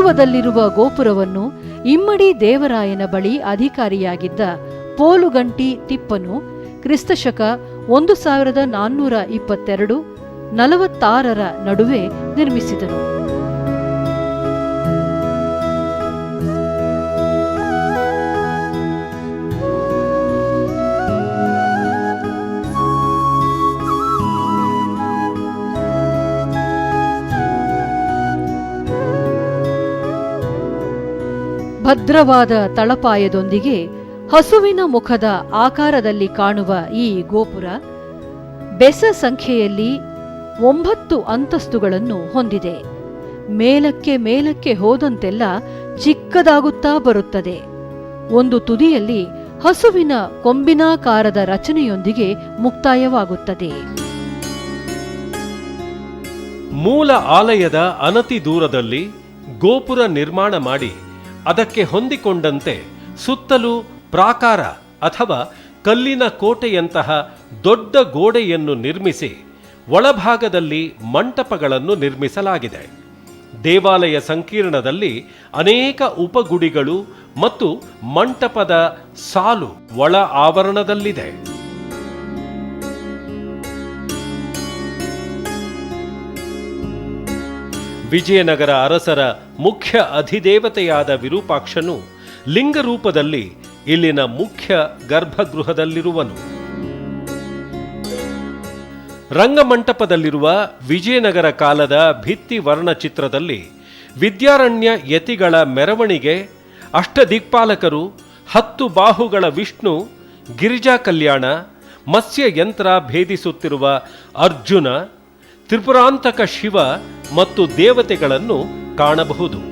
ಪೂರ್ವದಲ್ಲಿರುವ ಗೋಪುರವನ್ನು ಇಮ್ಮಡಿ ದೇವರಾಯನ ಬಳಿ ಅಧಿಕಾರಿಯಾಗಿದ್ದ ಪೋಲುಗಂಟಿ ತಿಪ್ಪನು, ಕ್ರಿಸ್ತಶಕ ಒಂದು ಸಾವಿರದ ನಾನ್ನೂರ ಇಪ್ಪತ್ತೆರಡು ನಲವತ್ತಾರರ ನಡುವೆ ನಿರ್ಮಿಸಿದನು. ಭದ್ರವಾದ ತಳಪಾಯದೊಂದಿಗೆ ಹಸುವಿನ ಮುಖದ ಆಕಾರದಲ್ಲಿ ಕಾಣುವ ಈ ಗೋಪುರ ಬೆಸ ಸಂಖ್ಯೆಯಲ್ಲಿ ಒಂಬತ್ತು ಅಂತಸ್ತುಗಳನ್ನು ಹೊಂದಿದೆ. ಮೇಲಕ್ಕೆ ಮೇಲಕ್ಕೆ ಹೋದಂತೆಲ್ಲ ಚಿಕ್ಕದಾಗುತ್ತಾ ಬರುತ್ತದೆ. ಒಂದು ತುದಿಯಲ್ಲಿ ಹಸುವಿನ ಕೊಂಬಿನಾಕಾರದ ರಚನೆಯೊಂದಿಗೆ ಮುಕ್ತಾಯವಾಗುತ್ತದೆ. ಮೂಲ ಆಲಯದ ಅನತಿ ದೂರದಲ್ಲಿ ಗೋಪುರ ನಿರ್ಮಾಣ ಮಾಡಿ ಅದಕ್ಕೆ ಹೊಂದಿಕೊಂಡಂತೆ ಸುತ್ತಲೂ ಪ್ರಾಕಾರ ಅಥವಾ ಕಲ್ಲಿನ ಕೋಟೆಯಂತಹ ದೊಡ್ಡ ಗೋಡೆಯನ್ನು ನಿರ್ಮಿಸಿ ಒಳಭಾಗದಲ್ಲಿ ಮಂಟಪಗಳನ್ನು ನಿರ್ಮಿಸಲಾಗಿದೆ. ದೇವಾಲಯ ಸಂಕೀರ್ಣದಲ್ಲಿ ಅನೇಕ ಉಪಗುಡಿಗಳು ಮತ್ತು ಮಂಟಪದ ಸಾಲು ಒಳ ಆವರಣದಲ್ಲಿದೆ. ವಿಜಯನಗರ ಅರಸರ ಮುಖ್ಯ ಅಧಿದೇವತೆಯಾದ ವಿರೂಪಾಕ್ಷನು ಲಿಂಗರೂಪದಲ್ಲಿ ಇಲ್ಲಿನ ಮುಖ್ಯ ಗರ್ಭಗೃಹದಲ್ಲಿರುವನು. ರಂಗಮಂಟಪದಲ್ಲಿರುವ ವಿಜಯನಗರ ಕಾಲದ ಭಿತ್ತಿ ವರ್ಣಚಿತ್ರದಲ್ಲಿ ವಿದ್ಯಾರಣ್ಯ ಯತಿಗಳ ಮೆರವಣಿಗೆ, ಅಷ್ಟದಿಕ್ಪಾಲಕರು, ಹತ್ತು ಬಾಹುಗಳ ವಿಷ್ಣು, ಗಿರಿಜಾ ಕಲ್ಯಾಣ ಮತ್ಸ್ಯ ಯಂತ್ರ ಭೇದಿಸುತ್ತಿರುವ ಅರ್ಜುನ ತ್ರಿಪುರಾಂತಕ ಶಿವ ಮತ್ತು ದೇವತೆಗಳನ್ನು ಕಾಣಬಹುದು.